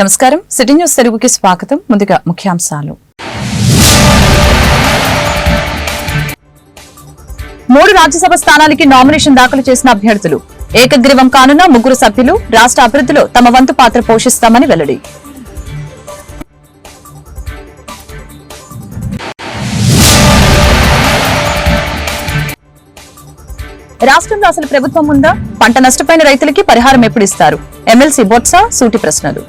నమస్కారం. City news తెలుగుకి స్వాగతం. ముందుగా ముఖ్యాంశాలు. మూడు రాజ్యసభ స్థానాలకి నామినేషన్ దాఖలు చేసిన అభ్యర్థులు. ఏకగ్రీవం కానున్న ముగ్గురు సభ్యులు రాష్ట్ర అభివృద్ధిలో తమ వంతు పాత్ర పోషిస్తామని వెల్లడి. రాష్ట్రంలో అసలు ప్రభుత్వం ఉందా? పంట నష్టపోయిన రైతులకి పరిహారం ఎప్పుడిస్తారు ఎమ్మెల్సీ బొత్స సూటి ప్రశ్నలు.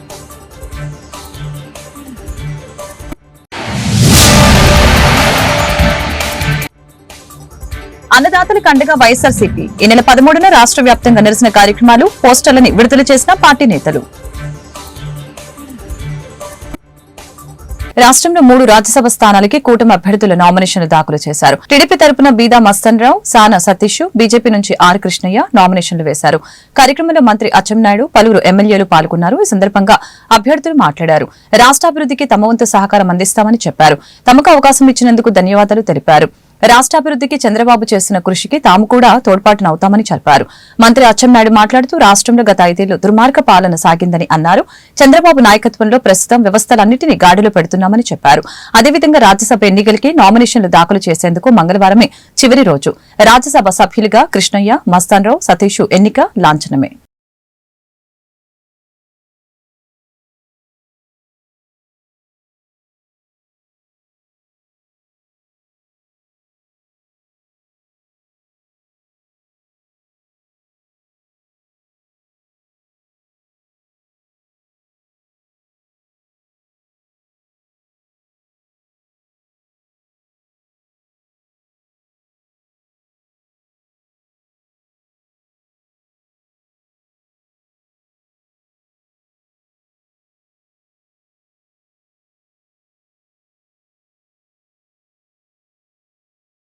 అన్నదాతలకు అండగా వైఎస్ఆర్సీపీ ఈ నెల పదమూడున రాష్ట్ర వ్యాప్తంగా నిరసన కార్యక్రమాలు పోస్టర్లని విడుదల చేసిన పార్టీ నేతలు. రాష్ట్రంలో మూడు రాజ్యసభ స్థానాలకి కూటమి అభ్యర్థుల నామినేషన్లు దాఖలు చేశారు. టీడీపీ తరపున బీదా మస్తన్ రావు సానా సతీష్ బీజేపీ నుంచి ఆర్ కృష్ణయ్య నామినేషన్లు వేశారు. కార్యక్రమంలో మంత్రి అచ్చెన్నాయుడు పలువురు ఎమ్మెల్యేలు పాల్గొన్నారు. ఈ సందర్భంగా అభ్యర్థులు మాట్లాడారు. రాష్ట్రాభివృద్ధికి తమ వంతు సహకారం అందిస్తామని చెప్పారు. తమకు అవకాశం ఇచ్చినందుకు ధన్యవాదాలు తెలిపారు. రాష్ట్రాభివృద్ధికి చంద్రబాబు చేసిన కృషికి తాము కూడా తోడ్పాటునవుతామని చెప్పారు. మంత్రి అచ్చెన్నాయుడు మాట్లాడుతూ రాష్ట్రంలో గత ఐదేళ్ళు దుర్మార్గ పాలన సాగిందని అన్నారు. చంద్రబాబు నాయకత్వంలో ప్రస్తుతం వ్యవస్థలన్నింటినీ గాడిలో పెడుతున్నామని చెప్పారు. అదేవిధంగా రాజ్యసభ ఎన్నికలకి నామినేషన్లు దాఖలు చేసేందుకు మంగళవారమే చివరి రోజు. రాజ్యసభ సభ్యులుగా కృష్ణయ్య మస్తాన్రావు సతీష్ ఎన్నిక లాంఛనమే.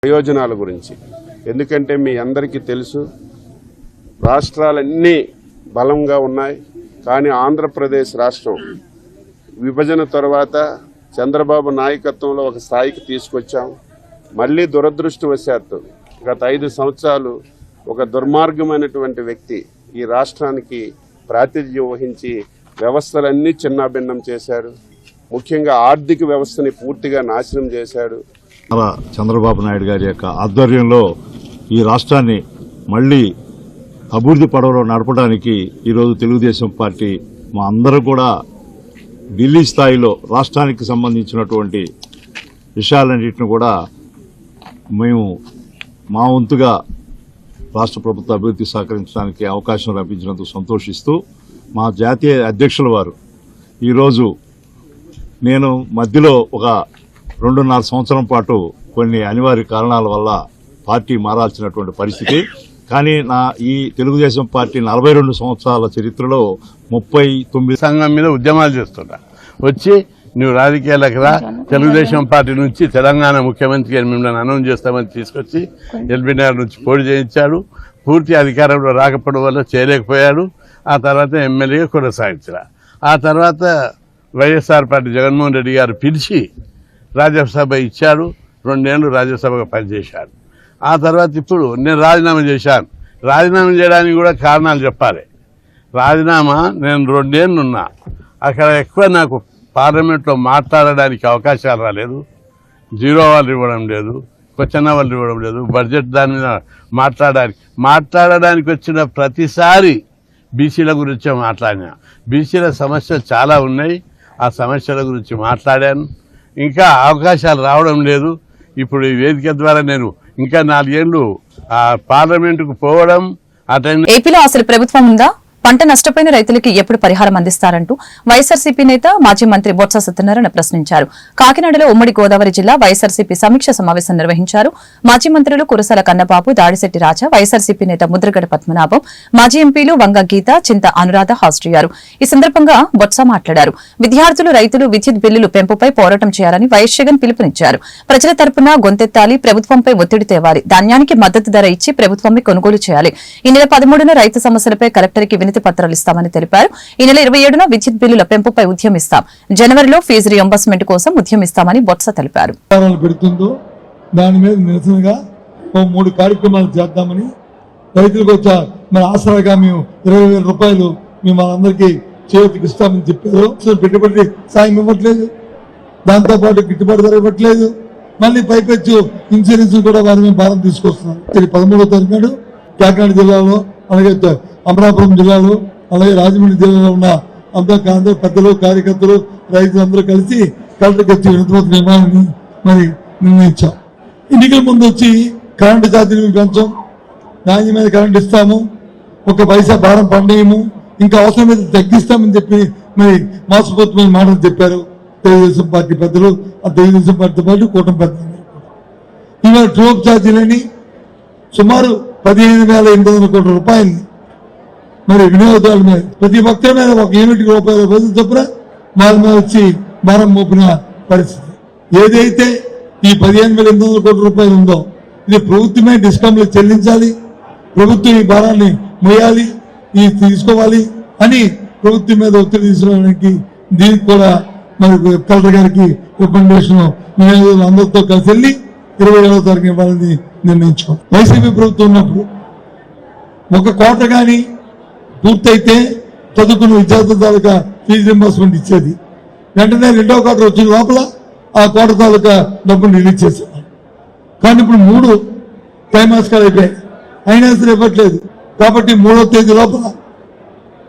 ప్రయోజనాల గురించి. ఎందుకంటే మీ అందరికీ తెలుసు రాష్ట్రాలన్నీ బలంగా ఉన్నాయి. కానీ ఆంధ్రప్రదేశ్ రాష్ట్రం విభజన తర్వాత చంద్రబాబు నాయకత్వంలో ఒక స్థాయికి తీసుకొచ్చాం. మళ్ళీ దురదృష్టవశాత్తు గత ఐదు సంవత్సరాలు ఒక దుర్మార్గమైనటువంటి వ్యక్తి ఈ రాష్ట్రానికి ప్రాతినిధ్యం వహించి వ్యవస్థలన్నీ చిన్నాభిన్నం చేశాడు ముఖ్యంగా ఆర్థిక వ్యవస్థని పూర్తిగా నాశనం చేశాడు. చంద్రబాబు నాయుడు గారి యొక్క ఆధ్వర్యంలో ఈ రాష్ట్రాన్ని మళ్ళీ అభివృద్ధి పడవలో నడపడానికి ఈరోజు తెలుగుదేశం పార్టీ మా అందరూ కూడా ఢిల్లీ స్థాయిలో రాష్ట్రానికి సంబంధించినటువంటి విషయాలన్నింటిని కూడా మేము మా వంతుగా రాష్ట్ర ప్రభుత్వ అభివృద్ధి సహకరించడానికి అవకాశం లభించినందుకు సంతోషిస్తూ మా జాతీయ అధ్యక్షుల వారు ఈరోజు నేను మధ్యలో ఒక రెండున్నర సంవత్సరం పాటు కొన్ని అనివార్య కారణాల వల్ల పార్టీ మారాల్సినటువంటి పరిస్థితి. కానీ నా ఈ తెలుగుదేశం పార్టీ నలభై రెండు సంవత్సరాల చరిత్రలో ముప్పై తొమ్మిది సంఘం మీద ఉద్యమాలు చేస్తున్నా. వచ్చి నువ్వు రాజకీయాలకు రా. తెలుగుదేశం పార్టీ నుంచి తెలంగాణ ముఖ్యమంత్రిగా మిమ్మల్ని అనౌన్స్ చేస్తామని తీసుకొచ్చి ఎల్బీనగర్ నుంచి పోటీ చేయించాడు. పూర్తి అధికారంలో రాకపోవడం వల్ల చేయలేకపోయాడు. ఆ తర్వాత ఎమ్మెల్యేగా కొనసాగించరా ఆ తర్వాత వైఎస్ఆర్ పార్టీ జగన్మోహన్ రెడ్డి గారు పిలిచి రాజ్యసభ ఇచ్చాడు రెండేళ్ళు రాజ్యసభగా పనిచేశాడు ఆ తర్వాత ఇప్పుడు నేను రాజీనామా చేశాను. రాజీనామా చేయడానికి కూడా కారణాలు చెప్పాలి. రాజీనామా నేను రెండేళ్ళు ఉన్నా. అక్కడ ఎక్కువ నాకు పార్లమెంట్లో మాట్లాడడానికి అవకాశాలు రాలేదు. జీరో వాళ్ళు ఇవ్వడం లేదు క్వశ్చన్ వాళ్ళు ఇవ్వడం లేదు బడ్జెట్ దాని మీద మాట్లాడడానికి మాట్లాడడానికి వచ్చిన ప్రతిసారి బీసీల గురించే మాట్లాడినా. బీసీల సమస్యలు చాలా ఉన్నాయి. ఆ సమస్యల గురించి మాట్లాడాను. ఇంకా అవకాశాలు రావడం లేదు. ఇప్పుడు ఈ వేదిక ద్వారా నేను ఇంకా నాలుగేళ్ళు ఆ పార్లమెంటుకు పోవడం అటెండ్ ఏపీలో అసలు ప్రభుత్వం ఉందా? పంట నష్టపోయిన రైతులకి ఎప్పుడు పరిహారం అందిస్తారంటూ వైఎస్ఆర్సీపీ నేత మాజీ మంత్రి బొత్స సత్యనారాయణ ప్రశ్నించారు. కాకినాడలో ఉమ్మడి గోదావరి జిల్లా వైఎస్ఆర్సీపీ సమీక్ష సమావేశం నిర్వహించారు. మాజీ మంత్రులు కురసాల కన్నబాబు దాడిశెట్టి రాజా వైఎస్ఆర్సీపీ నేత ముద్రగడ పద్మనాభం మాజీ ఎంపీలు వంగ గీత చింత అనురాధ హాజరయ్యారు ఈ సందర్భంగా బొత్స మాట్లాడారు. విద్యార్థులు రైతులు విద్యుత్ బిల్లులు పెంపుపై పోరాటం చేయాలని వైఎస్ జగన్ పిలుపునిచ్చారు. ప్రజల తరపున గొంతెత్తాలి ప్రభుత్వంపై ఒత్తిడి తేవాలి ధాన్యానికి మద్దతు ధర ఇచ్చి ప్రభుత్వమే కొనుగోలు చేయాలి. ఈ నెల పదమూడున రైతు సమస్యలపై కలెక్టర్కి వినతి పత్రాలు ఇస్తామని తెలిపారు. ఈ నెల ఇరవై ఏడున విద్యుత్ బిల్లుల పెంపుపై ఉద్యమిస్తాం జనవరిలో ఫీజు రియంబర్స్మెంట్ కోసం ఉద్యమిస్తామని బొత్స తెలిపారు. దాని మీద నిరసనగా ఓ మూడు కార్యక్రమాలు చేద్దామని రైతులకు వచ్చా మన ఆసరాగా మేము ఇరవై వేల రూపాయలు మేము అందరికీ చేతికి ఇస్తామని చెప్పారు. పెట్టుబడి సాయం ఇవ్వట్లేదు. దాంతో పాటు గిట్టుబాటు ధర ఇవ్వట్లేదు. మళ్ళీ పైపెచ్చు ఇన్సూరెన్స్ కూడా వారి మీద భారం తీసుకొస్తున్నారు. ఇది పదమూడో తారీఖు నాడు కాకినాడ జిల్లాలో అలాగే అమలాపురం జిల్లాలో అలాగే రాజమండ్రి జిల్లాలో ఉన్న అందరూ అందరూ పెద్దలు కార్యకర్తలు రైతులు అందరూ కలిసి కరెంటు వచ్చి వినతిపత్ర నిర్మాణాన్ని మరి నిర్ణయించాం. ఎన్నికల ముందు వచ్చి కరెంటు ఛార్జీలు పెంచాం. నాణ్యమైన కరెంట్ ఇస్తాము. ఒక పైసా భారం పండేయము. ఇంకా అవసరమైతే తగ్గిస్తామని చెప్పి మరి మోసపోతున్న మాటలు చెప్పారు తెలుగుదేశం పార్టీ పెద్దలు. ఆ తెలుగుదేశం పార్టీతో పాటు కూటమి పెద్దలు. ఇవాళ ట్రోప్ ఛార్జీలని సుమారు పదిహేను వేల ఎనిమిది వందల కోట్ల రూపాయలని మరి వినియోగదారుల మీద ప్రతి ఒక్కరి మీద ఒక యూనిట్ రూపాయల రూపాయలు చొప్పున వాళ్ళ మీద వచ్చి భారం మోపిన పరిస్థితి. ఏదైతే ఈ పదిహేను వేల ఎనిమిది వందల కోట్ల రూపాయలు ఉందో ఇది ప్రభుత్వమే డిస్కౌంట్లు చెల్లించాలి ప్రభుత్వం ఈ భారాన్ని మోయాలి ఈ తీసుకోవాలి అని ప్రభుత్వం మీద ఒత్తిడి తీసుకోవడానికి దీనికి కూడా మరి కలెక్టర్ గారికి రికమెండేషన్ వినియోగదారులు అందరితో కలిసి వెళ్ళి ఇరవై ఏడవ తారీఖు ఇవ్వాలని నిర్ణయించుకోవాలి వైసీపీ ప్రభుత్వం ఉన్నప్పుడు ఒక కోట కానీ పూర్తయితే చదువుకున్న విద్యార్థుల తాలూకా ఫీజు రింబర్స్మెంట్ ఇచ్చేది. వెంటనే రెండో కోట వచ్చిన లోపల ఆ కోట తాలూకా డబ్బులు రిలీజ్ చేసేవారు. కానీ ఇప్పుడు మూడు త్రైమాసికాలు అయిపోయాయి. అయినా సరే ఇవ్వట్లేదు. కాబట్టి మూడో తేదీ లోపల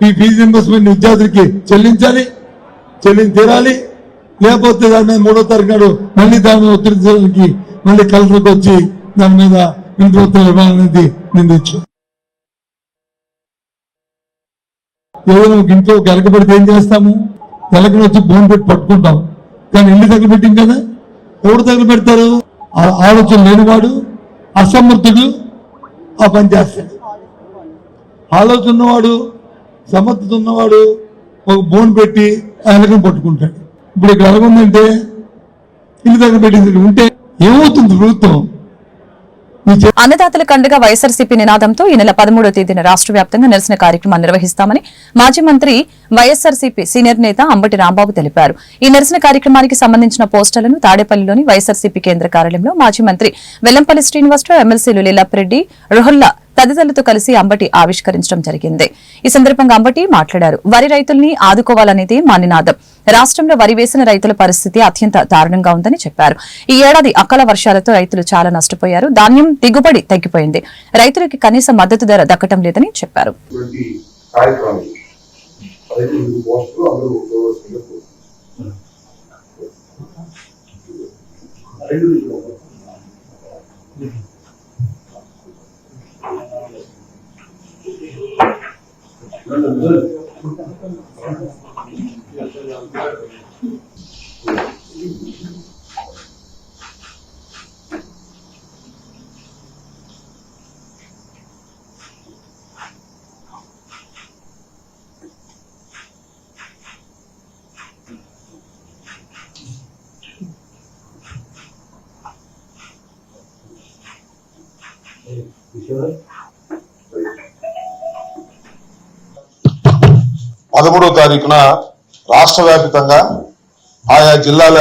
ఈ ఫీజు రింబర్స్మెంట్ విద్యార్థులకి చెల్లించాలి చెల్లించి తీరాలి. లేకపోతే దాని మీద మూడో తారీఖు నాడు మళ్ళీ దాని మీద ఒత్తిడి మళ్ళీ కలెక్టర్కి వచ్చి దాని మీద వినతి ఇవ్వాలనేది నిర్ణయించాం ఏదైనా ఇంట్లో ఒక ఎలక పెడితే ఏం చేస్తాము? ఎలకను వచ్చి భూమి పెట్టి పట్టుకుంటాం. కానీ ఇల్లు తగలబెట్టింది కదా? ఎవడు తగలబెడతారు ఆ- ఆలోచన లేనివాడు అసమర్థుడు ఆ పని చేస్తాడు. ఆలోచన ఉన్నవాడు సమర్థత ఉన్నవాడు ఒక బోన్ పెట్టి ఆ ఎలకను పట్టుకుంటాడు. ఇప్పుడు ఇక్కడ ఎలాగుందంటే ఇల్లు తగలబెట్టింది ఉంటే ఏమవుతుంది ప్రభుత్వం? అన్నదాతలకు అండగా వైఎస్ఆర్సీపీ నినాదంతో ఈ నెల పదమూడవ తేదీన రాష్ట్ర వ్యాప్తంగా నిరసన కార్యక్రమాన్ని నిర్వహిస్తామని మాజీ మంత్రి వైఎస్ఆర్సీపీ సీనియర్ నేత అంబటి రాంబాబు తెలిపారు. ఈ నిరసన కార్యక్రమానికి సంబంధించిన పోస్టర్లను తాడేపల్లిలోని వైఎస్ఆర్సీపీ కేంద్ర కార్యాలయంలో మాజీ మంత్రి వెల్లంపల్లి శ్రీనివాసరావు ఎమ్మెల్సీలు లీలాప్రెడ్డి రుహల్లా తదితరులతో కలిసి అంబటి ఆవిష్కరించడం జరిగింది. ఈ సందర్భంగా అంబటి మాట్లాడారు. వరి రైతుల్ని ఆదుకోవాలనేది మా నినాదం. రాష్ట్రంలో వరి వేసిన రైతుల పరిస్థితి అత్యంత దారుణంగా ఉందని చెప్పారు. ఈ ఏడాది అకాల వర్షాలతో రైతులు చాలా నష్టపోయారు. ధాన్యం దిగుబడి తగ్గిపోయింది. రైతులకి కనీస మద్దతు ధర దక్కటం లేదని చెప్పారు. already you watched through under those in the book. Thank you. పదమూడవ తారీఖున రాష్ట్ర వ్యాప్తంగా ఆయా జిల్లాల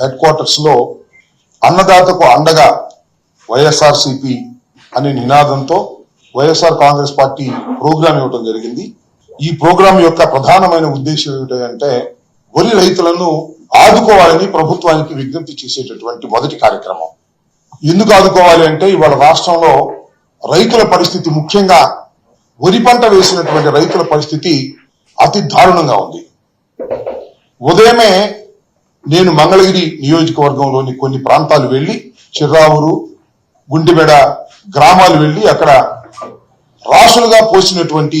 హెడ్ క్వార్టర్స్లో అన్నదాతకు అండగా వైఎస్ఆర్సిపి అనే నినాదంతో వైఎస్ఆర్ కాంగ్రెస్ పార్టీ ప్రోగ్రాం ఇవ్వడం జరిగింది. ఈ ప్రోగ్రాం యొక్క ప్రధానమైన ఉద్దేశం ఏమిటంటే వరి రైతులను ఆదుకోవాలని ప్రభుత్వానికి విజ్ఞప్తి చేసేటటువంటి మొదటి కార్యక్రమం. ఎందుకు ఆదుకోవాలి అంటే ఇవాళ రాష్ట్రంలో రైతుల పరిస్థితి ముఖ్యంగా వరి పంట వేసినటువంటి రైతుల పరిస్థితి అతి దారుణంగా ఉంది. ఉదయమే నేను మంగళగిరి నియోజకవర్గంలోని కొన్ని ప్రాంతాలు వెళ్ళి చిర్రావూరు గుండెబెడ గ్రామాలు వెళ్ళి అక్కడ రాసులుగా పోసినటువంటి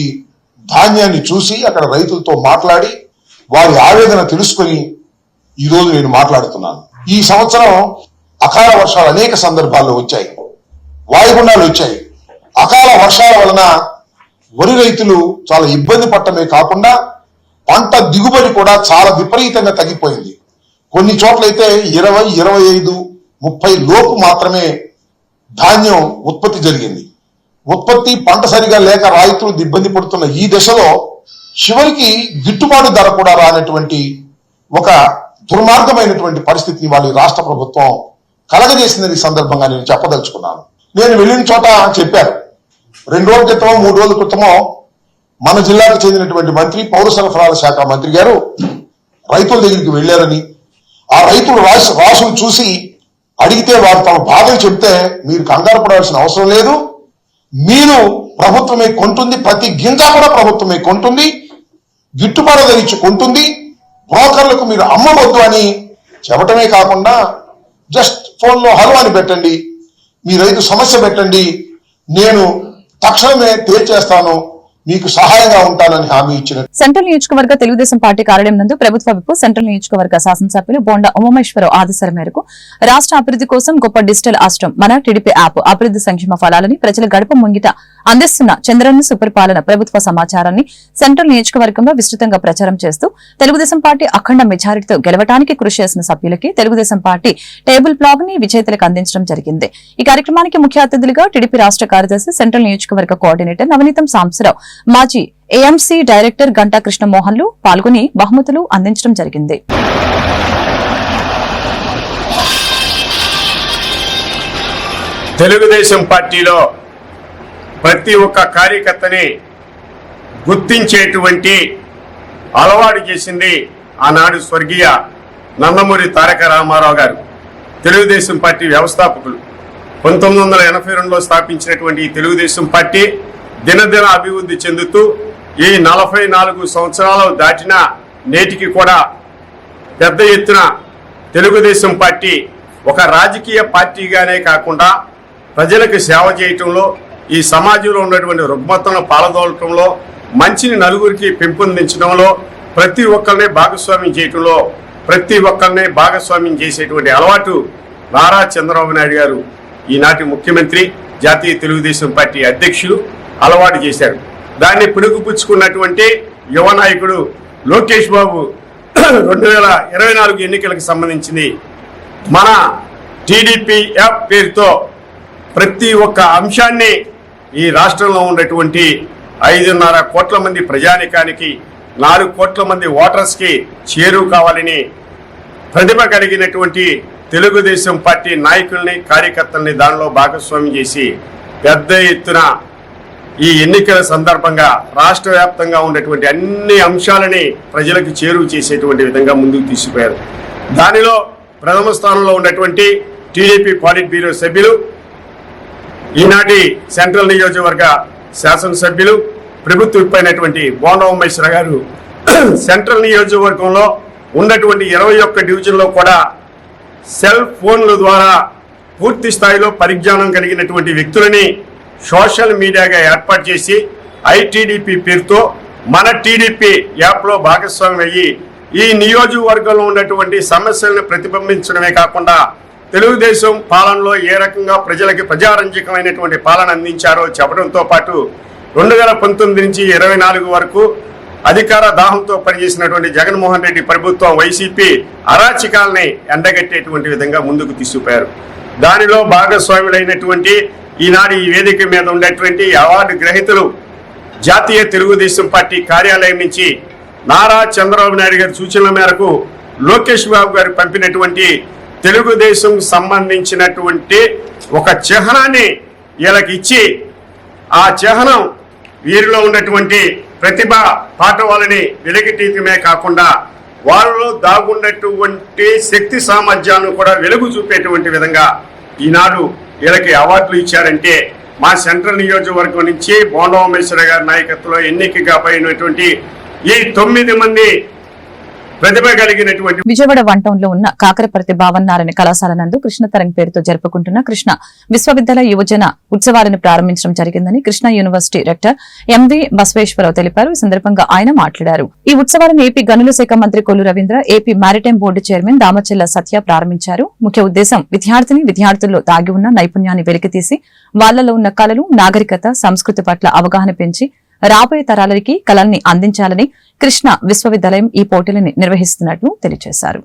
ధాన్యాన్ని చూసి అక్కడ రైతులతో మాట్లాడి వారి ఆవేదన తెలుసుకొని ఈ రోజు నేను మాట్లాడుతున్నాను. ఈ సంవత్సరం అకాల వర్షాలు అనేక సందర్భాల్లో వచ్చాయి. వాయుగుండాలు వచ్చాయి. అకాల వర్షాల వలన వరి రైతులు చాలా ఇబ్బంది పడటమే కాకుండా పంట దిగుబడి కూడా చాలా విపరీతంగా తగ్గిపోయింది. కొన్ని చోట్లయితే ఇరవై ఇరవై ఐదు ముప్పై లోపు మాత్రమే ధాన్యం ఉత్పత్తి జరిగింది. ఉత్పత్తి పంట సరిగా లేక రైతులు ఇబ్బంది పడుతున్న ఈ దశలో చివరికి గిట్టుబాటు ధర కూడా రానటువంటి ఒక దుర్మార్గమైనటువంటి పరిస్థితిని వాళ్ళ రాష్ట్ర ప్రభుత్వం కలగజేసిందని ఈ సందర్భంగా నేను చెప్పదలుచుకున్నాను. నేను వెళ్ళిన చోట చెప్పారు. రెండు రోజుల క్రితమో మూడు రోజుల క్రితమో మన జిల్లాకు చెందినటువంటి మంత్రి పౌర సరఫరాల శాఖ మంత్రి గారు రైతుల దగ్గరికి వెళ్ళారని ఆ రైతులు రాసి రాసులు చూసి అడిగితే వారు తమ బాధలు చెప్తే మీరు కంగారు పడాల్సిన అవసరం లేదు. మీరు ప్రభుత్వమే కొంటుంది ప్రతి గింజ కూడా ప్రభుత్వమే కొంటుంది గిట్టుబాటు ధర ఇచ్చి కొంటుంది బ్రోకర్లకు మీరు అమ్మవద్దు అని చెప్పటమే కాకుండా జస్ట్ ఫోన్లో హలో అని పెట్టండి మీ రైతు సమస్య పెట్టండి నేను తక్షణమే తేల్చేస్తాను మీకు సహాయంగా ఉంటానని హామీ ఇచ్చిన సెంట్రల్ నియోజకవర్గ తెలుగుదేశం పార్టీ కార్యాలయం నందు ప్రభుత్వ విప్పు సెంట్రల్ నియోజకవర్గ శాసనసభ్యులు బోండా ఉమామేశ్వరరావు ఆదేశాల మేరకు రాష్ట్ర అభివృద్ధి కోసం గొప్ప డిజిటల్ ఆశ్రమం మన టీడీపీ యాప్ అభివృద్ధి సంక్షేమ ఫలాలని ప్రజల గడప ముంగిట అందిస్తున్న చంద్రన్న సుపరిపాలన ప్రభుత్వ సమాచారాన్ని సెంట్రల్ నియోజకవర్గంలో విస్తృతంగా ప్రచారం చేస్తూ తెలుగుదేశం పార్టీ అఖండ మెజారిటీతో గెలవడానికి కృషి చేసిన సభ్యులకి తెలుగుదేశం పార్టీ టేబుల్ బ్లాగ్ని విజేతలకు అందించడం జరిగింది. ఈ కార్యక్రమానికి ముఖ్య అతిథులుగా టీడీపీ రాష్ట్ర కార్యదర్శి సెంట్రల్ నియోజకవర్గ కోఆర్డినేటర్ నవనీతం సాంసరావు మాజీ ఏఎంసీ డైరెక్టర్ గంటా కృష్ణమోహన్లు పాల్గొని బహుమతులు అందించడం జరిగింది. తెలుగుదేశం పార్టీలో ప్రతి ఒక్క కార్యకర్తని గుర్తించేటువంటి అలవాటు చేసింది ఆనాడు స్వర్గీయ నందమూరి తారక రామారావు గారు తెలుగుదేశం పార్టీ వ్యవస్థాపకులు. పంతొమ్మిది వందల ఎనభై రెండులో స్థాపించినటువంటి ఈ తెలుగుదేశం పార్టీ దినదిన అభివృద్ధి చెందుతూ ఈ నలభై నాలుగు సంవత్సరాలు దాటిన నేటికి కూడా పెద్ద ఎత్తున తెలుగుదేశం పార్టీ ఒక రాజకీయ పార్టీగానే కాకుండా ప్రజలకు సేవ చేయటంలో ఈ సమాజంలో ఉన్నటువంటి రుగ్మతలను పాలదోలటంలో మంచిని నలుగురికి పెంపొందించడంలో ప్రతి ఒక్కరిని భాగస్వామ్యం చేయటంలో ప్రతి ఒక్కరిని భాగస్వామ్యం చేసేటువంటి అలవాటు నారా చంద్రబాబు నాయుడు గారు ఈనాటి ముఖ్యమంత్రి జాతీయ తెలుగుదేశం పార్టీ అధ్యక్షులు. అలవాటు చేశారు. దాన్ని పిడుగుపుచ్చుకున్నటువంటి యువ నాయకుడు లోకేష్ బాబు రెండు వేల ఇరవై నాలుగు ఎన్నికలకు సంబంధించింది. మన టీడీపీ యాప్ పేరుతో ప్రతి ఒక్క అంశాన్ని ఈ రాష్ట్రంలో ఉన్నటువంటి ఐదున్నర కోట్ల మంది ప్రజానికానికి నాలుగు కోట్ల మంది ఓటర్స్కి చేరువు కావాలని ప్రతిభ కలిగినటువంటి తెలుగుదేశం పార్టీ నాయకుల్ని కార్యకర్తల్ని దానిలో భాగస్వామ్యం చేసి పెద్ద ఎత్తున ఈ ఎన్నికల సందర్భంగా రాష్ట్ర వ్యాప్తంగా ఉన్నటువంటి అన్ని అంశాలని ప్రజలకు చేరువ చేసేటువంటి విధంగా ముందుకు తీసుకుపోయారు. దానిలో ప్రథమ స్థానంలో ఉన్నటువంటి టీడీపీ పాలిట్ బ్యూరో సభ్యులు ఈనాటి సెంట్రల్ నియోజకవర్గ శాసనసభ్యులు ప్రభుత్వ విప్ అయినటువంటి గారు. సెంట్రల్ నియోజకవర్గంలో ఉన్నటువంటి ఇరవై ఒక్క డివిజన్లో కూడా సెల్ ఫోన్ల ద్వారా పూర్తి స్థాయిలో పరిజ్ఞానం కలిగినటువంటి వ్యక్తులని సోషల్ మీడియాగా ఏర్పాటు చేసి ఐటీడీపీ పేరుతో మన టీడీపీ యాప్లో భాగస్వామ్యం అయ్యి ఈ నియోజకవర్గంలో ఉన్నటువంటి సమస్యలను ప్రతిబింబించడమే కాకుండా తెలుగుదేశం పాలనలో ఏ రకంగా ప్రజలకి ప్రజారంజకమైనటువంటి పాలన అందించారో చెప్పడంతో పాటు రెండు వేల పంతొమ్మిది నుంచి ఇరవై నాలుగు వరకు అధికార దాహంతో పనిచేసినటువంటి జగన్మోహన్ రెడ్డి ప్రభుత్వం వైసీపీ అరాచకాలని ఎండగట్టేటువంటి విధంగా ముందుకు తీసుకుపోయారు. దానిలో భాగస్వాములైనటువంటి ఈనాడు ఈ వేదిక మీద ఉండేటువంటి అవార్డు గ్రహీతలు జాతీయ తెలుగుదేశం పార్టీ కార్యాలయం నుంచి నారా చంద్రబాబు నాయుడు గారి సూచనల మేరకు లోకేష్ బాబు గారు పంపినటువంటి తెలుగుదేశం సంబంధించినటువంటి ఒక చిహ్నాన్ని వీళ్ళకి ఇచ్చి ఆ చిహ్నం వీరిలో ఉన్నటువంటి ప్రతిభ పాఠవాలని వెలికితీయటమే కాకుండా వాళ్ళలో దాగున్నటువంటి శక్తి సామర్థ్యాలను కూడా వెలుగు చూపేటువంటి విధంగా ఈనాడు వీళ్ళకి అవార్డులు ఇచ్చారంటే మా సెంట్రల్ నియోజకవర్గం నుంచి బోండోమేశ్వర గారి నాయకత్వంలో ఎన్నికగా పోయినటువంటి ఈ తొమ్మిది మంది ప్రతిభ కలిగినటువంటి విజయవాడ వన్ టౌన్లో ఉన్న కాకరపర్తి భావన్నారాయణ కళాశాల నందు కృష్ణ తరంగ్ పేరుతో జరుపుకుంటున్న కృష్ణ విశ్వవిద్యాలయ యువజన ఉత్సవాలను ప్రారంభించడం జరిగిందని Krishna university rector MV Basaveswararao తెలిపారు. ఈ సందర్భంగా ఆయన మాట్లాడారు. ఈ ఉత్సవాలను ఏపీ గనుల శాఖ మంత్రి Kollu Ravindra AP maritime board chairman Damacharla Satya ప్రారంభించారు. ముఖ్య ఉద్దేశం విద్యార్థిని విద్యార్థుల్లో దాగి ఉన్న నైపుణ్యాన్ని వెలికితీసి వాళ్ళలో ఉన్న కళలు నాగరికత సంస్కృతి పట్ల అవగాహన పెంచి రాబోయే తరాలకి కళల్ని అందించాలని కృష్ణ విశ్వవిద్యాలయం ఈ పోటీలని నిర్వహిస్తున్నట్లు తెలియజేశారు.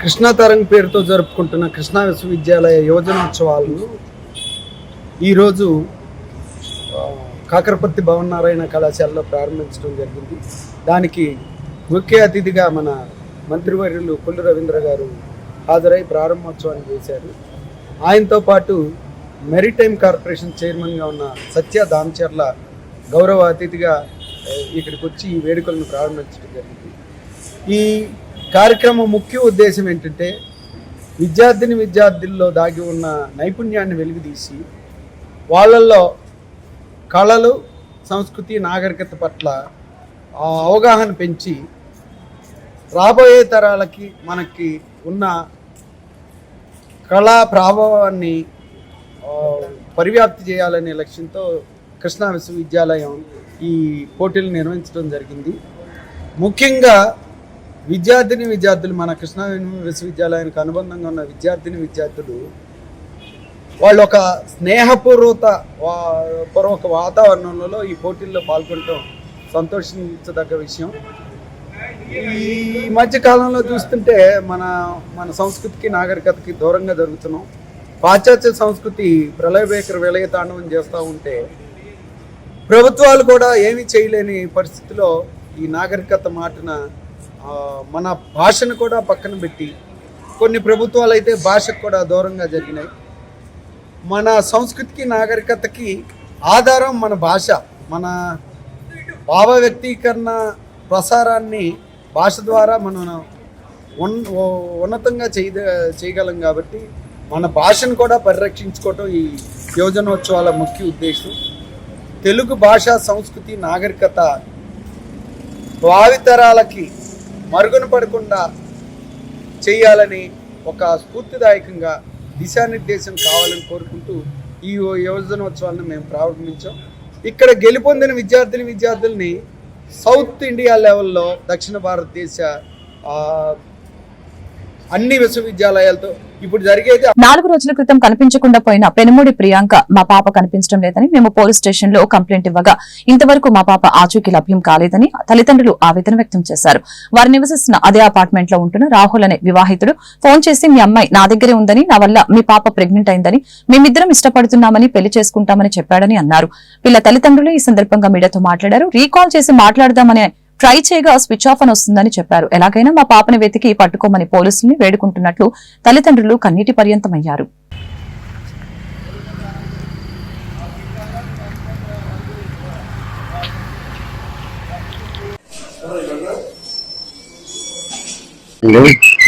కృష్ణా తరంగ్ పేరుతో జరుపుకుంటున్న కృష్ణా విశ్వవిద్యాలయ యువజనోత్సవాలను ఈరోజు కాకరపత్తి భవన్ నారాయణ కళాశాలలో ప్రారంభించడం జరిగింది. దానికి ముఖ్య అతిథిగా మన మంత్రివర్యులు కొల్లు రవీంద్ర గారు హాజరై ప్రారంభోత్సవాన్ని చేశారు. ఆయనతో పాటు మెరిటైమ్ కార్పొరేషన్ చైర్మన్గా ఉన్న సత్య దామచర్ల గౌరవ అతిథిగా ఇక్కడికి వచ్చి ఈ వేడుకలను ప్రారంభించడం జరిగింది. ఈ కార్యక్రమం ముఖ్య ఉద్దేశం ఏంటంటే విద్యార్థిని విద్యార్థుల్లో దాగి ఉన్న నైపుణ్యాన్ని వెలుగుతీసి వాళ్ళల్లో కళలు సంస్కృతి నాగరికత పట్ల అవగాహన పెంచి రాబోయే తరాలకి మనకి ఉన్న కళా ప్రభావాన్ని పరివ్యాప్తి చేయాలనే లక్ష్యంతో కృష్ణా విశ్వవిద్యాలయం ఈ పోటీలు నిర్వహించడం జరిగింది. ముఖ్యంగా విద్యార్థిని విద్యార్థులు మన కృష్ణా విశ్వవిద్యాలయానికి అనుబంధంగా ఉన్న విద్యార్థిని విద్యార్థులు వాళ్ళు ఒక స్నేహపూర్వత వా- పూర్వక వాతావరణంలో ఈ పోటీల్లో పాల్గొనడం సంతోషించదగ్గ విషయం. ఈ మధ్యకాలంలో చూస్తుంటే మన మన సంస్కృతికి నాగరికతకి దూరంగా జరుగుతున్నాం. పాశ్చాత్య సంస్కృతి ప్రళయబేకర విలయతాండవం చేస్తూ ఉంటే ప్రభుత్వాలు కూడా ఏమీ చేయలేని పరిస్థితిలో ఈ నాగరికత మాటన మన భాషను కూడా పక్కన పెట్టి కొన్ని ప్రభుత్వాలు అయితే భాషకు కూడా దూరంగా జరిగినాయి. మన సంస్కృతికి నాగరికతకి ఆధారం మన భాష. మన భావ వ్యక్తీకరణ ప్రసారాన్ని భాష ద్వారా మనం ఉన్ ఉన్నతంగా చేయ చేయగలం కాబట్టి మన భాషను కూడా పరిరక్షించుకోవటం ఈ యోజనోత్సవాల ముఖ్య ఉద్దేశం. తెలుగు భాష సంస్కృతి నాగరికత భావితరాలకి మరుగున పడకుండా చేయాలని ఒక స్ఫూర్తిదాయకంగా దిశానిర్దేశం కావాలని కోరుకుంటూ ఈ యువజనోత్సవాలను మేము ప్రారంభించాం. ఇక్కడ గెలుపొందిన విద్యార్థిని విద్యార్థుల్ని సౌత్ ఇండియా లెవెల్లో దక్షిణ భారతదేశ అన్ని విశ్వవిద్యాలయాలతో ఇప్పుడు జరిగేది నాలుగు రోజుల క్రితం కనిపించకుండా పోయిన పెనుమూడి ప్రియాంక మా పాప కనిపించడం లేదని మేము పోలీస్ స్టేషన్లో కంప్లైంట్ ఇవ్వగా ఇంతవరకు మా పాప ఆచూకీ లభ్యం కాలేదని తల్లిదండ్రులు ఆవేదన వ్యక్తం చేశారు. వారు నివసిస్తున్న అదే అపార్ట్మెంట్లో ఉంటున్న రాహుల్ అనే వివాహితుడు ఫోన్ చేసి మీ అమ్మాయి నా దగ్గరే ఉందని నా వల్ల మీ పాప ప్రెగ్నెంట్ అయిందని మేమిద్దరం ఇష్టపడుతున్నామని పెళ్ళి చేసుకుంటామని చెప్పాడని అన్నారు. పిల్ల తల్లిదండ్రులు ఈ సందర్భంగా మీడియాతో మాట్లాడారు. రీకాల్ చేసి మాట్లాడదామనే ట్రై చేయగా స్విచ్ ఆఫ్ అని వస్తుందని చెప్పారు. ఎలాగైనా మా పాపని వెతికి పట్టుకోమని పోలీసుల్ని వేడుకుంటున్నట్లు తల్లిదండ్రులు కన్నీటి పర్యంతమయ్యారు.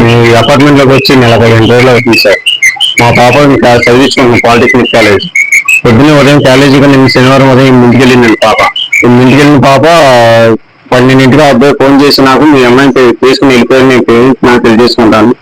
మీ అపార్ట్మెంట్లోకి వచ్చి నలభై రెండు రోజులు అవుతుంది సార్. మా పాప ఇంకా చదివించుకున్నాను పాలిటెక్నిక్ కాలేజ్. పొద్దున్న ఉదయం కాలేజీకి నేను శనివారం ఉదయం ఇంటికి పాప. ఇంటికి వెళ్ళిన పాప పన్నెండింటికి ఆ అబ్బాయి ఫోన్ చేసి నాకు మీ అమ్మాయిని తీసుకుని వెళ్ళిపోయి నేను పెళ్ళి నాకు తెలియజేసుకుంటాను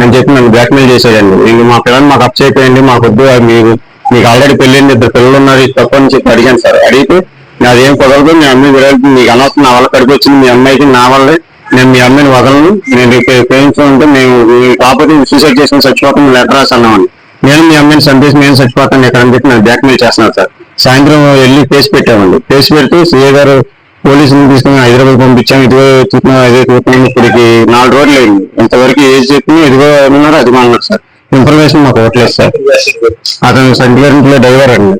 అని చెప్పి నన్ను బ్లాక్మెయిల్ చేశాడండి. ఇంక మా పిల్లలు మాకు అప్ అయిపోయింది మాకు వద్దు మీరు మీకు ఆల్రెడీ పెళ్ళింది ఇద్దరు పిల్లలు ఉన్నారు ఇది తప్పు అని చెప్పి అడిగాను సార్. అడిగితే నాదేం కుదరదు మీ అమ్మాయి విరాళం మీకు అనవసరం నా వల్ల కడిగి వచ్చింది మీ అమ్మాయికి నా వల్లే నేను మీ అమ్మాయిని వదలను నేను పేయించుకుంటే మేము కాకపోతే సూసైడ్ చేసిన చచ్చిపోతాం లెటర్ రాసన్నామని నేను మీ అమ్మాయిని సందేశం నేను చచ్చిపోతాను ఇక్కడ అని చెప్పి నన్ను బ్లాక్మెయిల్ చేస్తున్నాను సార్. సాయంత్రం వెళ్ళి కేసు పెట్టామండి. కేసు పెడితే సీఏ గారు పోలీసులు తీసుకుని హైదరాబాద్ పంపించాము ఇదిగో చూస్తున్నాం అదే చూస్తున్నాం ఇప్పటికి నాలుగు రోజులు అయింది. ఇంతవరకు ఏది చెప్పినా ఇదిగో ఏమన్నారు అది అన్నారు సార్. ఇన్ఫర్మేషన్ మాకు ఇవ్వట్లేదు సార్. అతను సెంటిమెంట్లో డ్రైవర్ అండి.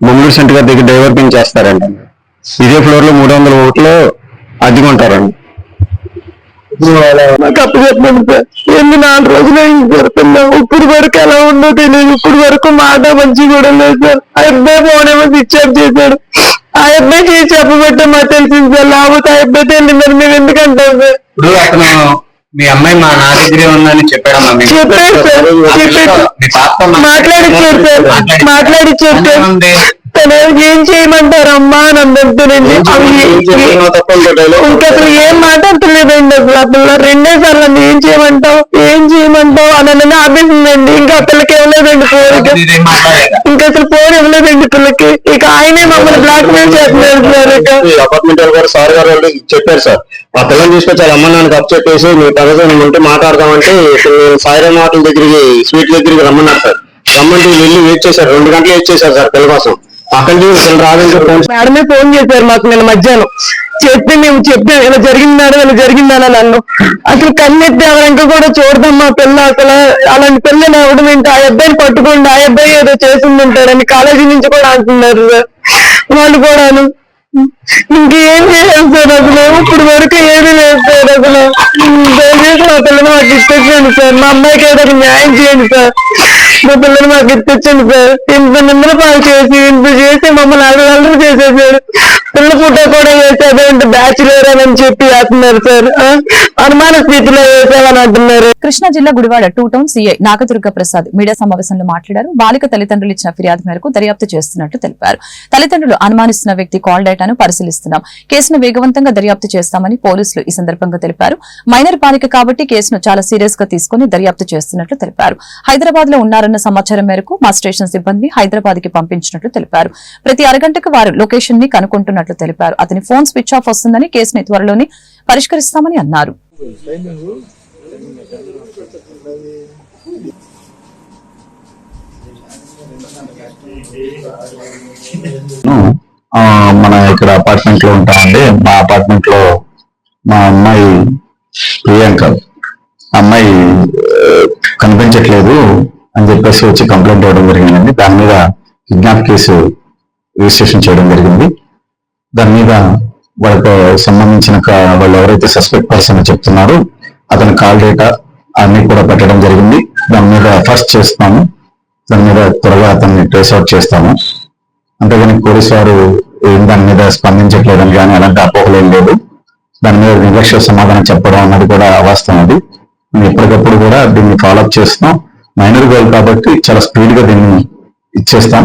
బొమ్మూరు సెంటర్ గారి దగ్గర డ్రైవర్ పని చేస్తారండి. ఇదే ఫ్లోర్లో మూడు వందల ఓట్లు అద్దెకుంటారండి. నాకు అప్పు చెప్పండి సార్ ఎన్ని నాలుగు రోజులు జరుగుతున్నా ఇప్పుడు వరకు ఎలా ఉందో తెలియదు. ఇప్పుడు వరకు మాట మంచి కూడా లేదు సార్. ఆ అబ్బాయి ఫోన్ ఏమో డిశ్చార్జ్ చేశాడు. ఆ అబ్బాయికి చెప్పబట్టే మాకు తెలిసింది సార్ లేకపోతే ఆ అబ్బాయి తెలియదు మీరు ఎందుకంటారు సార్ ఇప్పుడు అతను మీ అమ్మాయి మా నా దగ్గరే ఉందని చెప్పాడమ్మా మీకు చెప్పాడు సార్. చెప్పాడు మీ పాప మాట్లాడిచ్చాడు సార్ మాట్లాడిచ్చాడు సార్ ఉంది. తను ఏం చేయమంటారు? అమ్మా అని అందరితోనండి ఇంకా అసలు ఏం మాట్లాడతలేదండి అసలు. ఆ పిల్ల రెండే సార్లు నన్ను ఏం చేయమంటావు? ఏం చేయమంటావు? అని నన్ను ఆపేసిందండి. ఇంకా ఆ పిల్లకి ఇవ్వలేదండి కోరిక? ఇంకా అసలు ఫోన్ ఇవ్వలేదండి పిల్లకి ఇక ఆయనే మమ్మల్ని బ్లాక్ మెయిల్ చేస్తున్నారు సార్ ఇక. అపార్ట్మెంట్ వాళ్ళు కూడా సార్ గారు వాళ్ళు చెప్పారు సార్. ఆ పిల్లల్ని తీసుకొచ్చి వాళ్ళ అమ్మ నాన్నకి అప్ చెప్పేసి మీ నేను ఉంటే మాట్లాడదామంటే సాయిరామ్ హోటల్ దగ్గరికి స్వీట్ దగ్గరికి రమ్మన్నారు సార్. రమ్మంటే వెళ్ళి వెయిట్ చేశారు. రెండు గంటలు వెయిట్ చేశారు సార్ పిల్ల కోసం. అక్కడ ఫోన్ మేడమే ఫోన్ చేశారు మాకు నిన్న మధ్యాహ్నం. చెప్పి మేము చెప్పాను ఇలా జరిగింది మేడం? ఇలా జరిగిందని నన్ను. అసలు కన్నెత్తి ఎవరంక కూడా చూడదమ్మా మా పిల్ల అసలు అలాంటి పిల్లలు అవడం ఏంటి ఆ అబ్బాయిని పట్టుకోండి ఆ అబ్బాయి ఏదో చేసింది ఉంటాడని కాలేజీ నుంచి కూడా అంటున్నారు సార్. వాళ్ళు కూడాను. ఇంకేం చేయాలి సార్ అసలు? ఇప్పుడు వరకు ఏమీ లేదు సార్ అసలు. దయచేసి మా పిల్లలు మాకు ఇప్పించండి సార్. మా అమ్మాయికి ఏదో న్యాయం చేయండి సార్. మా పిల్లలు మాకు ఇప్పించండి సార్. ఇంత నిందల పాలు చేసి ఇంత చేసి మమ్మల్ని అల్లరి చేసేసాడు. పిల్ల ఫోటో కూడా వేసాడు అదేంటి బ్యాచులర్ అని చెప్పి వేస్తున్నారు సార్. అనుమాన స్థితిలో వేసామని అంటున్నారు. కృష్ణా జిల్లా Gudivada two town CI Nagadurga Prasad media సమావేశంలో మాట్లాడారు. బాలిక తల్లిదండ్రులు ఇచ్చిన ఫిర్యాదు మేరకు దర్యాప్తు చేస్తున్నట్లు తెలిపారు. తల్లిదండ్రులు అనుమానిస్తున్న వ్యక్తి కాల్ డేటాను పరిశీలిస్తున్నాం. కేసును వేగవంతంగా దర్యాప్తు చేస్తామని పోలీసులు ఈ సందర్భంగా తెలిపారు. మైనర్ బాలిక కాబట్టి కేసును చాలా సీరియస్గా తీసుకుని దర్యాప్తు చేస్తున్నట్లు తెలిపారు. హైదరాబాద్లో ఉన్నారన్న సమాచారం మేరకు మా స్టేషన్ సిబ్బంది హైదరాబాద్కి పంపించినట్లు తెలిపారు. ప్రతి అరగంటకు వారు లొకేషన్ని కనుక్కుంటున్నట్లు తెలిపారు. అతని ఫోన్ స్విచ్ ఆఫ్ వస్తుందని కేసుని త్వరలోనే పరిష్కరిస్తామని అన్నారు. మన ఇక్కడ అపార్ట్మెంట్లో ఉంటామండి. మా అపార్ట్మెంట్లో మా అమ్మాయి ప్రియాంక. అమ్మాయి కనిపించట్లేదు. అని చెప్పేసి వచ్చి కంప్లైంట్ ఇవ్వడం జరిగిందండి. దాని మీద కిడ్నాప్ కేసు రిజిస్ట్రేషన్ చేయడం జరిగింది. దాని మీద వాళ్ళకు సంబంధించిన వాళ్ళు ఎవరైతే సస్పెక్ట్ పర్సన్ చెప్తున్నారో అతని కాల్ డేటా అన్ని కూడా పెట్టడం జరిగింది. దాని మీద ఫస్ట్ చేస్తాము. దాని మీద త్వరగా అతన్ని ట్రేస్ అవుట్ చేస్తాము. అంతేగాని పోలీసు వారు ఏం దాని మీద స్పందించట్లేదని కానీ అలాంటి అపోహలు ఏం లేదు. దాని మీద నిర్లక్ష్య సమాధానం చెప్పడం అన్నది కూడా అవాస్తవం అది. ఎప్పటికప్పుడు కూడా దీన్ని ఫాలోఅప్ చేస్తున్నాం. మైనర్ గోల్ కాబట్టి చాలా స్పీడ్గా దీన్ని ఇచ్చేస్తాం.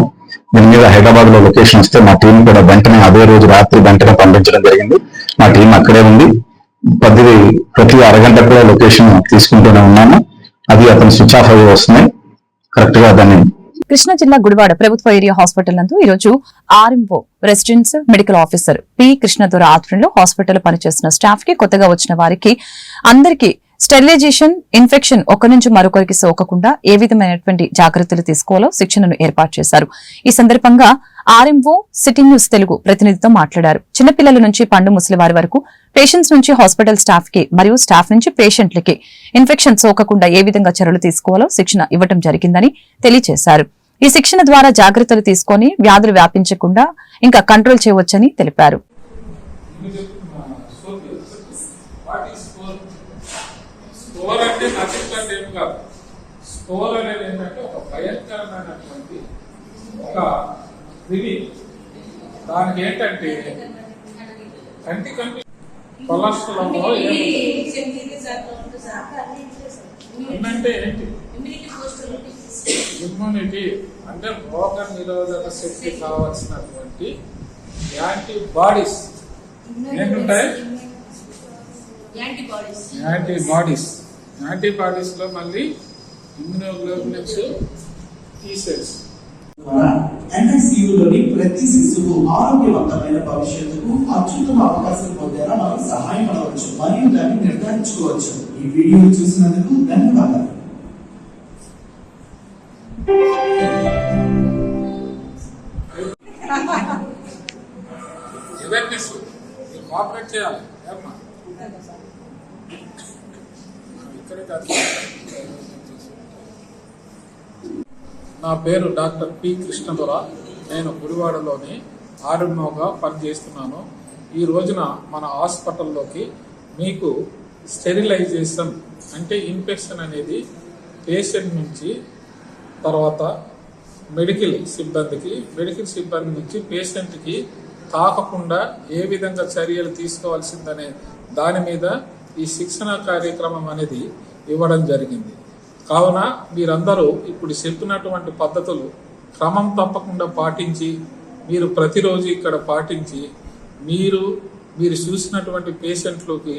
దీని మీద హైదరాబాద్లో లొకేషన్ వస్తే మా టీం కూడా వెంటనే అదే రోజు రాత్రి వెంటనే పంపించడం జరిగింది. మా టీం అక్కడే ఉంది. పది ప్రతి అరగంట కూడా లొకేషన్ తీసుకుంటూనే ఉన్నాము. అది అతను స్విచ్ ఆఫ్ అయ్యి వస్తున్నాయి. కరెక్ట్గా దాన్ని కృష్ణా జిల్లా గుడివాడ ప్రభుత్వ ఏరియా హాస్పిటల్ నందు ఈ రోజు RMO residence medical officer P Krishnadora ఆధ్వర్యంలో హాస్పిటల్ పనిచేస్తున్న స్టాఫ్కి కొత్తగా వచ్చిన వారికి అందరికీ స్టెరిలైజేషన్ ఇన్ఫెక్షన్ ఒక నుంచి మరొకరికి సోకకుండా ఏ విధమైనటువంటి జాగ్రత్తలు తీసుకోవాలో శిక్షణను ఏర్పాటు చేశారు. ఈ సందర్భంగా ఆర్ఎంఓ సిటీ న్యూస్ తెలుగు ప్రతినిధితో మాట్లాడారు. చిన్నపిల్లల నుంచి పండు ముసలి వారి వరకు పేషెంట్స్ నుంచి హాస్పిటల్ స్టాఫ్కి మరియు స్టాఫ్ నుంచి పేషెంట్లకి ఇన్ఫెక్షన్ సోకకుండా ఏ విధంగా చర్యలు తీసుకోవాలో శిక్షణ ఇవ్వటం జరిగిందని తెలియజేశారు. ఈ శిక్షణ ద్వారా జాగ్రత్తలు తీసుకొని వ్యాధులు వ్యాపించకుండా ఇంకా కంట్రోల్ చేయవచ్చని తెలిపారు. స్కోర్ అంటే నథింగ్ బట్ ఏం కాదు. స్కోర్ అనేది ఏంటంటే ఒక భయంకరమైనటువంటి ఒక క్రిమి దానికి ఏంటంటే కంటి కంటి కొలెస్ట్రాల్ అంటే ఏంటి? ఇమ్యూనిటీ అంటే రోగ నిరోధక శక్తి కావాల్సినటువంటి యాంటీబాడీస్. ఏంటుంటాయి యాంటీబాడీస్ యాంటీబాడీస్లో మళ్ళీ ఇమ్యునోగ్లోబులిన్స్ టీ సెల్స్ ఎన్ఎస్యులోని ప్రతి శిశువు ఆరోగ్యవంతమైన భవిష్యత్తుకు అత్యుత్తమ అవకాశం పొందేలా మనం సహాయపడవచ్చు మరియు దాన్ని నిర్ధారించుకోవచ్చు. ఈ వీడియో చూసినందుకు ధన్యవాదాలు. అవేర్నెస్ కోఆపరేట్ చేయాలి. ఇక్కడే కాదు నా పేరు డాక్టర్ పి కృష్ణదుర నేను గుడివాడలోని ఆర్ఎంఓగా పనిచేస్తున్నాను. ఈ రోజున మన హాస్పిటల్లోకి మీకు స్టెరిలైజేషన్ అంటే ఇన్ఫెక్షన్ అనేది పేషెంట్ నుంచి తర్వాత మెడికల్ సిబ్బందికి మెడికల్ సిబ్బంది నుంచి పేషెంట్కి తాకకుండా ఏ విధంగా చర్యలు తీసుకోవాల్సిందనే దాని మీద ఈ శిక్షణ కార్యక్రమం అనేది ఇవ్వడం జరిగింది. కావున మీరందరూ ఇప్పుడు చెప్పినటువంటి పద్ధతులు క్రమం తప్పకుండా పాటించి మీరు ప్రతిరోజు ఇక్కడ పాటించి మీరు మీరు చూసినటువంటి పేషెంట్లకి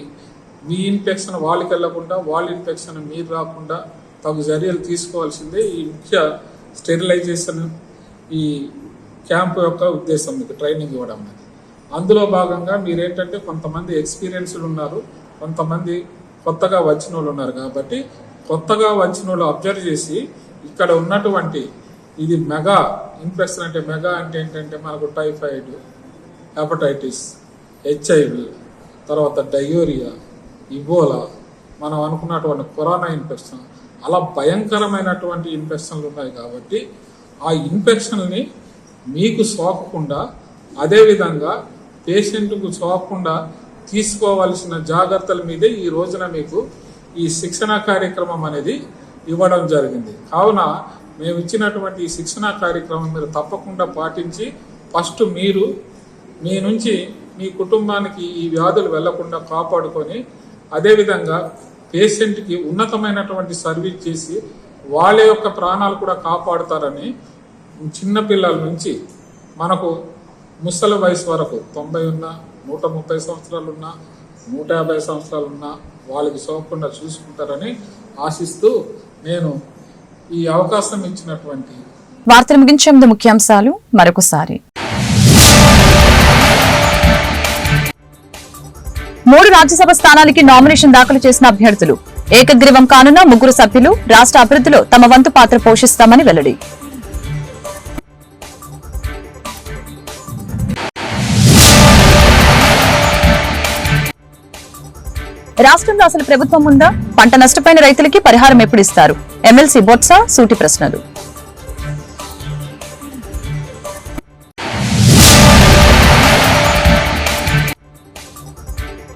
మీ ఇన్ఫెక్షన్ వాళ్ళకి వెళ్ళకుండా వాళ్ళ ఇన్ఫెక్షన్ మీరు రాకుండా తగు చర్యలు తీసుకోవాల్సిందే. ఈ ముఖ్య స్టెరిలైజేషన్ ఈ క్యాంప్ యొక్క ఉద్దేశం మీకు ట్రైనింగ్ ఇవ్వడం అనేది. అందులో భాగంగా మీరేంటంటే కొంతమంది ఎక్స్పీరియన్స్డ్ ఉన్నారు. కొంతమంది కొత్తగా వచ్చిన వాళ్ళు ఉన్నారు కాబట్టి కొత్తగా వచ్చిన వాళ్ళు అబ్జర్వ్ చేసి ఇక్కడ ఉన్నటువంటి ఇది మెగా ఇన్ఫెక్షన్ అంటే మెగా అంటే ఏంటంటే మనకు టైఫాయిడ్ హెపటైటిస్ హెచ్ఐవి తర్వాత డయోరియా ఇబోలా మనం అనుకున్నటువంటి కరోనా ఇన్ఫెక్షన్ అలా భయంకరమైనటువంటి ఇన్ఫెక్షన్లు ఉన్నాయి కాబట్టి ఆ ఇన్ఫెక్షన్ని మీకు సోకకుండా అదేవిధంగా పేషెంట్కు సోకకుండా తీసుకోవాల్సిన జాగ్రత్తల మీదే ఈ రోజున మీకు ఈ శిక్షణ కార్యక్రమం అనేది ఇవ్వడం జరిగింది. కావున మేము ఇచ్చినటువంటి ఈ శిక్షణ కార్యక్రమం మీరు తప్పకుండా పాటించి ఫస్ట్ మీరు మీ నుంచి మీ కుటుంబానికి ఈ వ్యాధులు వెళ్ళకుండా కాపాడుకొని అదేవిధంగా పేషెంట్కి ఉన్నతమైనటువంటి సర్వీస్ చేసి వాళ్ళ యొక్క ప్రాణాలు కూడా కాపాడుతారని చిన్నపిల్లల నుంచి మనకు ముసలి వయసు వరకు తొంభై ఉన్నా నూట ముప్పై సంవత్సరాలు ఉన్నా నూట యాభై సంవత్సరాలు ఉన్నా వాళ్ళకి సోకకుండా చూసుకుంటారని ఆశిస్తూ నేను ఈ అవకాశం ఇచ్చినటువంటి వార్తలు ముగించే ముందు ముఖ్యాంశాలు మరొకసారి. మూడు రాజ్యసభ స్థానాలకి నామినేషన్ దాఖలు చేసిన అభ్యర్థులు. ఏకగ్రీవం కానున్న ముగ్గురు సభ్యులు రాష్ట్ర అభివృద్ధిలో తమ వంతు పాత్ర పోషిస్తామని వెల్లడి. రాష్ట్రంలో అసలు ప్రభుత్వం ఉందా? పంట నష్టపోయిన రైతులకి పరిహారం ఎప్పుడు ఇస్తారు? ఎమ్మెల్సీ బొత్స సూటి ప్రశ్నలు.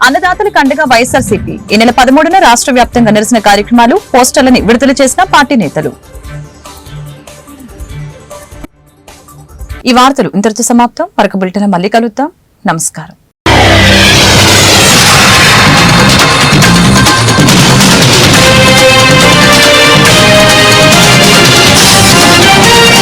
అన్నదాతలకు అండగా వైఎస్ఆర్సీపీ. ఈ నెల పదమూడున రాష్ట్ర వ్యాప్తంగా నిరసన కార్యక్రమాలు పోస్టర్లని విడుదల చేసిన పార్టీ నేతలు. ఈ వార్తలు ఇంతటితో సమాప్తం. మరొక బులెటిన్ మళ్ళీ కలుద్దాం. నమస్కారం. Thank